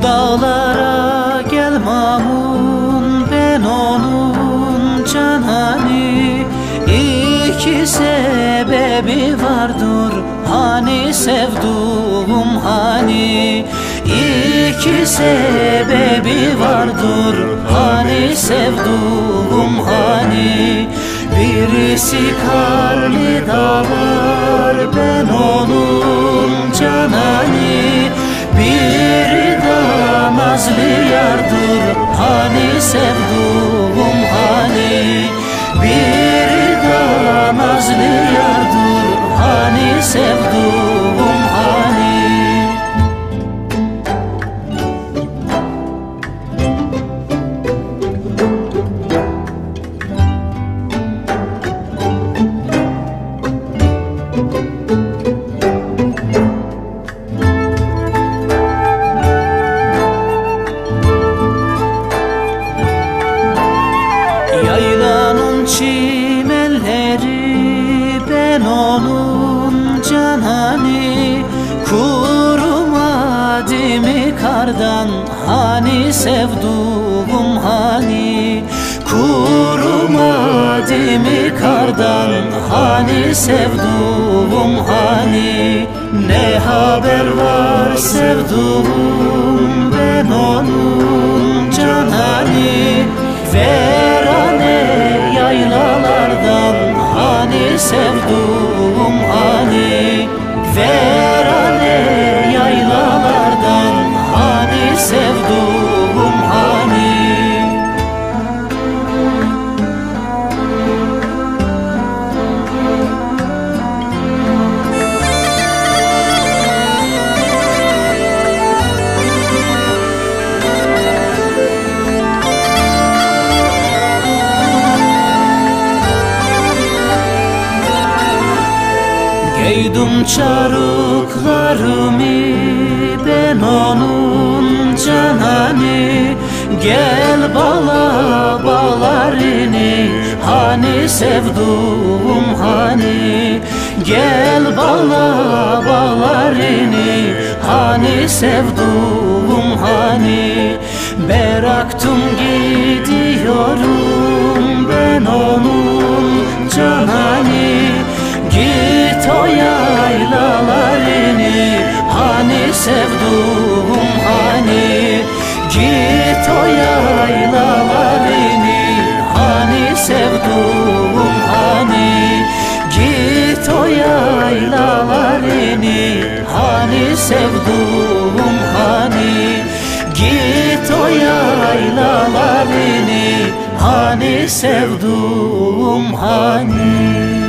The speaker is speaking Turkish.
Bu dağlara gel mamun Ben onun canani İki sebebi vardır Hani sevduğum hani. İki sebebi vardır Hani sevduğum hani. Birisi karlı dağlar Ben onun canani Bir de nazlı yardır hani sevduğum hani? Biri de nazlı yardır hani sevduğum mı kardan hani sevduğum hani Kurumadı mı kardan hani sevduğum hani Ne haber var sevduğum ben onun canani Verane Giydim çarıklarımı ben onun canani Gel bala balarını hani sevduğum hani. Gel bala balarını hani sevduğum hani. Bıraktım gidiyorum ben onun canani Git o yaylalarını hani sevduğum hani. Git o yaylalarını hani sevduğum hani. Git o yaylalarını hani sevduğum hani. Git o yaylalarını hani sevduğum hani